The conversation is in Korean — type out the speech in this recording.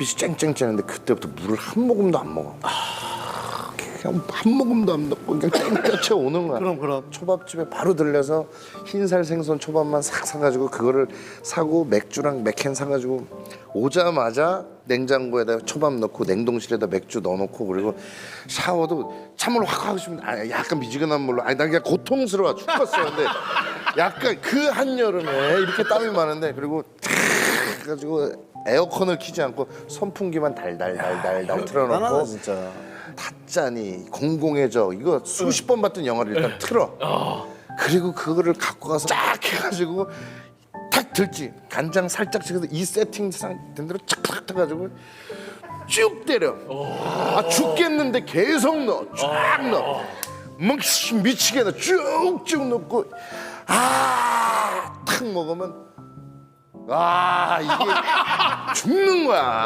햇빛이 쨍쨍쨍한데 그때부터 물을 한 모금도 안 먹어. 그냥 한 모금도 안 먹고 그냥 땡볕에 오는 거야. 그럼, 그럼. 초밥집에 바로 들려서 흰살 생선 초밥만 싹 사가지고 그거를 사고 맥주랑 맥캔 사가지고 오자마자 냉장고에다 초밥 넣고 냉동실에다 맥주 넣어놓고 그리고 샤워도 찬물로 확 하고 싶은데 아, 약간 미지근한 물로 아니 나 그냥 고통스러워 죽겠어 근데 약간 그 한여름에 이렇게 땀이 많은데 그리고 탁 해가지고 에어컨을 키지 않고 선풍기만 달달달달달 틀어놓고 진짜. 타짜니 공공해져. 이거 수십 번 봤던 영화를 일단 틀어. 그리고 그거를 갖고 가서 쫙 해가지고 탁 들지. 간장 살짝 찍어서 이 세팅상 된 대로 착착 해가지고 쭉 때려. 아 죽겠는데 계속 넣어. 쫙 넣어. 막 씨, 미치게 넣어. 쭉쭉 넣고 아탁 먹으면 아 이게 죽는 거야